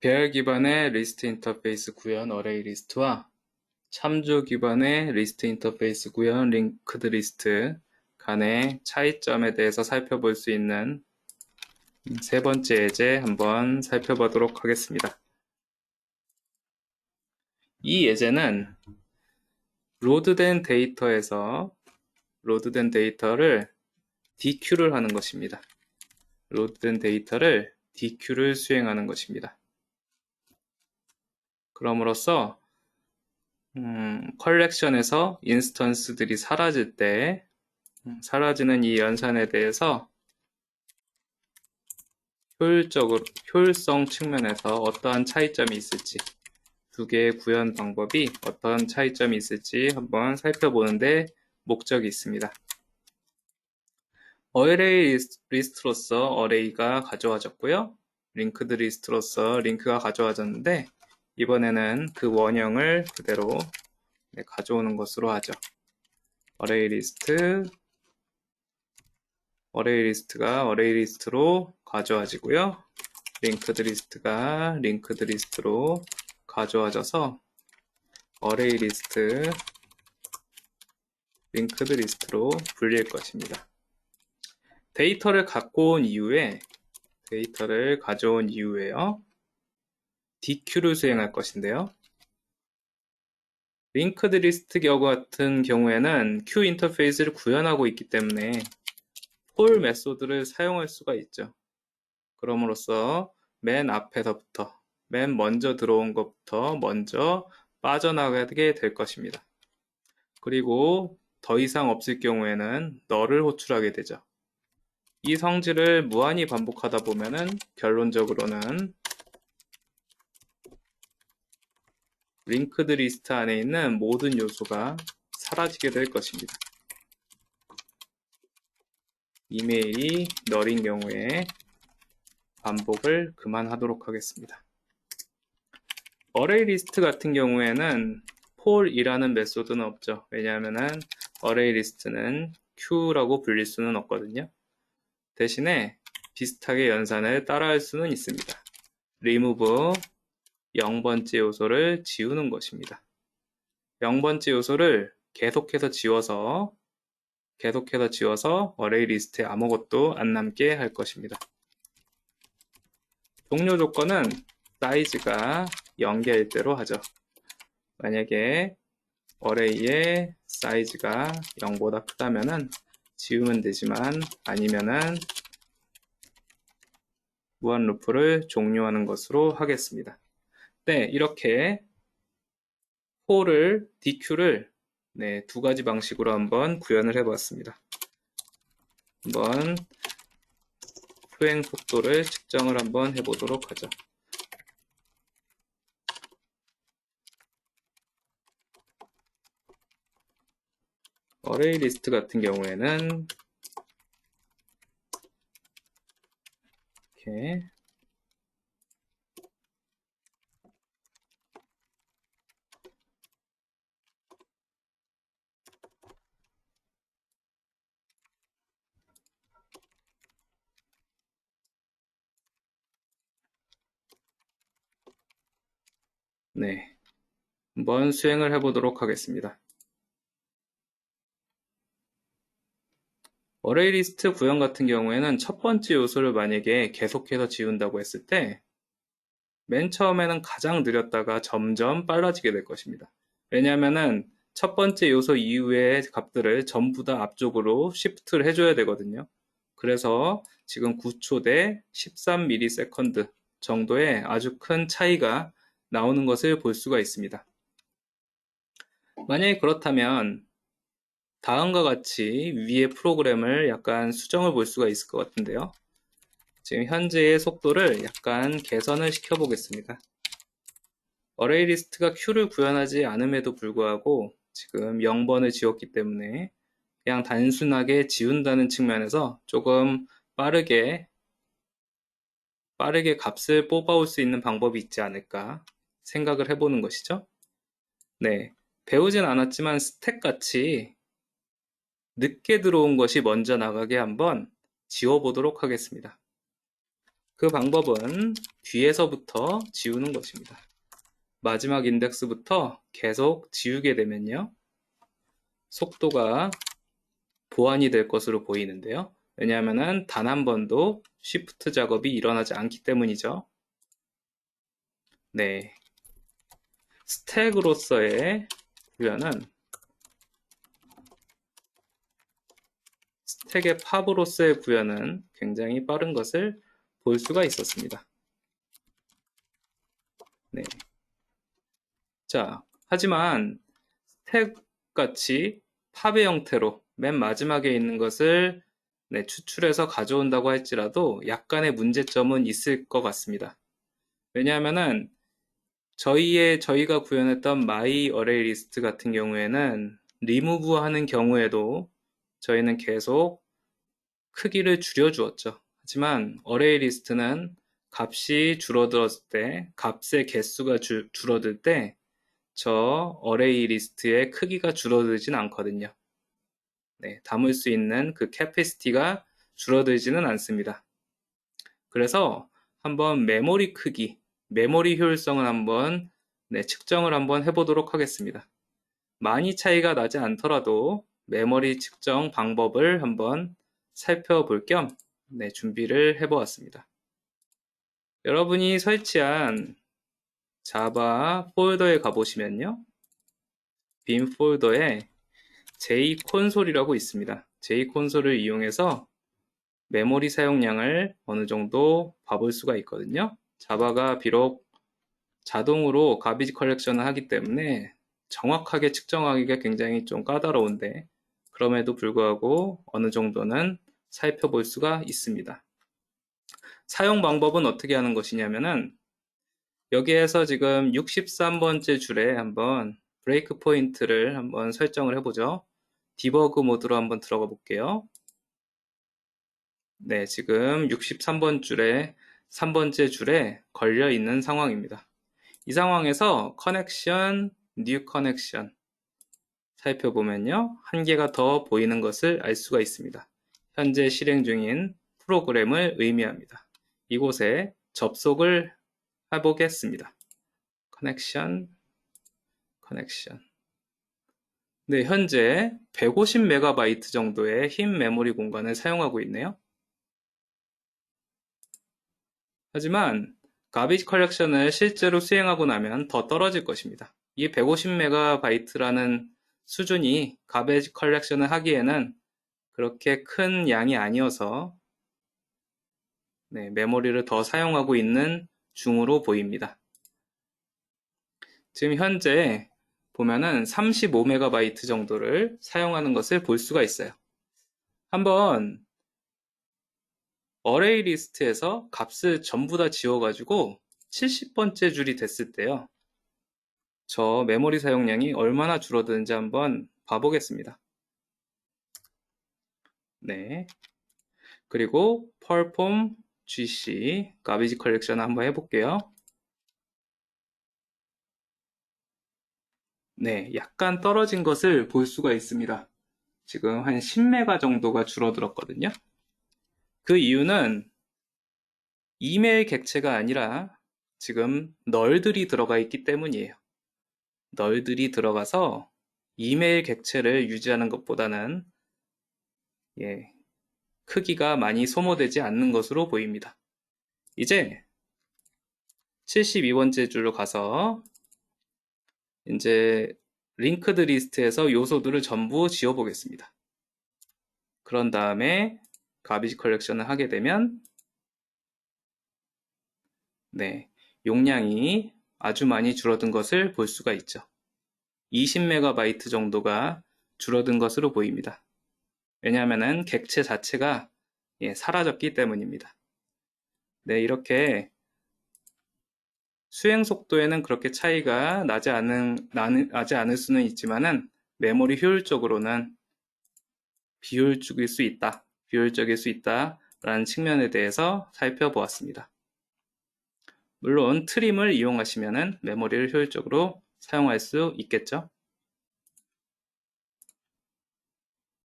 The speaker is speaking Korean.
배열 기반의 리스트 인터페이스 구현 어레이 리스트와 참조 기반의 리스트 인터페이스 구현 링크드 리스트 간의 차이점에 대해서 살펴볼 수 있는 세 번째 예제 한번 살펴보도록 하겠습니다. 이 예제는 로드된 데이터에서 로드된 데이터를 DQ를 하는 것입니다. 로드된 데이터를 DQ를 수행하는 것입니다. 그럼으로써 음, 컬렉션에서 인스턴스들이 사라질 때 음, 사라지는 이 연산에 대해서 효율적으로 효율성 측면에서 어떠한 차이점이 있을지 두 개의 구현 방법이 어떤 차이점이 있을지 한번 살펴보는데 목적이 있습니다. 어레이 리스트로서 어레이가 가져와졌고요. 링크드 리스트로서 링크가 가져와졌는데 이번에는 그 원형을 그대로 네, 가져오는 것으로 하죠. 어레이 리스트 어레이 리스트가 어레이 리스트로 가져와지고요. 링크드 리스트로 가져와져서 링크드 리스트로 불릴 것입니다. 데이터를 갖고 온 이후에 데이터를 가져온 이후에요. DQ를 수행할 것인데요. 링크드 리스트 경우 같은 경우에는 Q 인터페이스를 구현하고 있기 때문에 폴 메소드를 사용할 수가 있죠. 그럼으로써 맨 앞에서부터 맨 먼저 들어온 것부터 먼저 빠져나가게 될 것입니다. 그리고 더 이상 없을 경우에는 너를 호출하게 되죠. 이 성질을 무한히 반복하다 보면은 결론적으로는 링크드 리스트 안에 있는 모든 요소가 사라지게 될 것입니다. 이메일이 널인 경우에 반복을 그만하도록 하겠습니다. 어레이 리스트 같은 경우에는 폴이라는 메소드는 없죠. 왜냐하면 어레이 리스트는 que라고 불릴 수는 없거든요. 대신에 비슷하게 연산을 따라할 수는 있습니다. remove 0번째 요소를 지우는 것입니다. 0번째 요소를 계속해서 지워서 계속해서 지워서 어레이 리스트에 아무것도 안 남게 할 것입니다. 종료 조건은 사이즈가 0개일 대로 하죠. 만약에 어레이의 사이즈가 0보다 크다면은 지우면 되지만 아니면은 무한 루프를 종료하는 것으로 하겠습니다. 네, 이렇게 홀을 DQ를 네, 두 가지 방식으로 한번 구현을 해보았습니다. 한번 수행 속도를 측정을 한번 해보도록 하죠. 어레이 리스트 같은 경우에는 이렇게 네, 한번 수행을 해보도록 하겠습니다. 어레이 리스트 구현 같은 경우에는 첫 번째 요소를 만약에 계속해서 지운다고 했을 때 맨 처음에는 가장 느렸다가 점점 빨라지게 될 것입니다. 왜냐하면 첫 번째 요소 이후의 값들을 전부 다 앞쪽으로 시프트를 해줘야 되거든요. 그래서 지금 9초 대 13ms 정도의 아주 큰 차이가 나오는 것을 볼 수가 있습니다. 만약에 그렇다면 다음과 같이 위의 프로그램을 약간 수정을 볼 수가 있을 것 같은데요. 지금 현재의 속도를 약간 개선을 시켜 보겠습니다. 어레이 리스트가 Q를 구현하지 않음에도 불구하고 지금 0번을 지웠기 때문에 그냥 단순하게 지운다는 측면에서 조금 빠르게 빠르게 값을 뽑아올 수 있는 방법이 있지 않을까 생각을 해보는 것이죠. 네, 배우진 않았지만 스택 같이 늦게 들어온 것이 먼저 나가게 한번 지워보도록 하겠습니다. 그 방법은 뒤에서부터 지우는 것입니다. 마지막 인덱스부터 계속 지우게 되면요. 속도가 보완이 될 것으로 보이는데요. 왜냐하면 단 한 번도 쉬프트 작업이 일어나지 않기 때문이죠. 네. 스택으로서의 구현은 스택의 팝으로서의 구현은 굉장히 빠른 것을 볼 수가 있었습니다. 네. 자, 하지만 스택 같이 팝의 형태로 맨 마지막에 있는 것을 네, 추출해서 가져온다고 할지라도 약간의 문제점은 있을 것 같습니다. 왜냐하면은 저희의 저희가 구현했던 my array list 같은 경우에는 remove 하는 경우에도 저희는 계속 크기를 줄여 주었죠. 하지만 array list는 값이 줄어들었을 때 값의 개수가 주, 줄어들 때저 array list의 크기가 줄어들진 않거든요. 네, 담을 수 있는 그 캐피시티가 줄어들지는 않습니다. 그래서 한번 메모리 크기, 메모리 효율성을 한번 네, 측정을 한번 해보도록 하겠습니다. 많이 차이가 나지 않더라도 메모리 측정 방법을 한번 살펴볼 겸 네, 준비를 해보았습니다. 여러분이 설치한 자바 폴더에 가보시면요. 빈 폴더에 J콘솔이라고 있습니다. J콘솔을 이용해서 메모리 사용량을 어느 정도 봐볼 수가 있거든요. 자바가 비록 자동으로 가비지 컬렉션을 하기 때문에 정확하게 측정하기가 굉장히 좀 까다로운데 그럼에도 불구하고 어느 정도는 살펴볼 수가 있습니다. 사용 방법은 어떻게 하는 것이냐면은 여기에서 지금 63번째 줄에 한번 브레이크 포인트를 한번 설정을 해보죠. 디버그 모드로 한번 들어가 볼게요. 네, 지금 63번 줄에 3번째 줄에 걸려 있는 상황입니다. 이 상황에서 커넥션, 뉴 커넥션 살펴보면요. 한 개가 더 보이는 것을 알 수가 있습니다. 현재 실행 중인 프로그램을 의미합니다. 이곳에 접속을 해보겠습니다. 커넥션, 커넥션. 네, 현재 150MB 정도의 흰 메모리 공간을 사용하고 있네요. 하지만 가비지 컬렉션을 실제로 수행하고 나면 더 떨어질 것입니다. 이 150MB라는 수준이 가베지 컬렉션을 하기에는 그렇게 큰 양이 아니어서 네, 메모리를 더 사용하고 있는 중으로 보입니다. 지금 현재 보면은 35MB 정도를 사용하는 것을 볼 수가 있어요. 한번 어레이 리스트에서 값을 전부 다 지워가지고 70번째 줄이 됐을 때요. 저 메모리 사용량이 얼마나 줄어드는지 한번 봐보겠습니다. 네. 그리고 perform gc garbage collection 한번 해볼게요. 네, 약간 떨어진 것을 볼 수가 있습니다. 지금 한 10메가 정도가 줄어들었거든요. 그 이유는 이메일 객체가 아니라 지금 널들이 들어가 있기 때문이에요. 널들이 들어가서 이메일 객체를 유지하는 것보다는 예, 크기가 많이 소모되지 않는 것으로 보입니다. 이제 72번째 줄로 가서 이제 링크드 리스트에서 요소들을 전부 지워 보겠습니다. 그런 다음에 가비지 컬렉션을 하게 되면 네, 용량이 아주 많이 줄어든 것을 볼 수가 있죠. 20MB 정도가 줄어든 것으로 보입니다. 왜냐하면 객체 자체가 예, 사라졌기 때문입니다. 네, 이렇게 수행 속도에는 그렇게 차이가 나지, 않은, 나지 않을 수는 있지만은 메모리 효율적으로는 비효율적일 수 있다. 비효율적일 수 있다라는 측면에 대해서 살펴보았습니다. 물론 트림을 이용하시면 메모리를 효율적으로 사용할 수 있겠죠.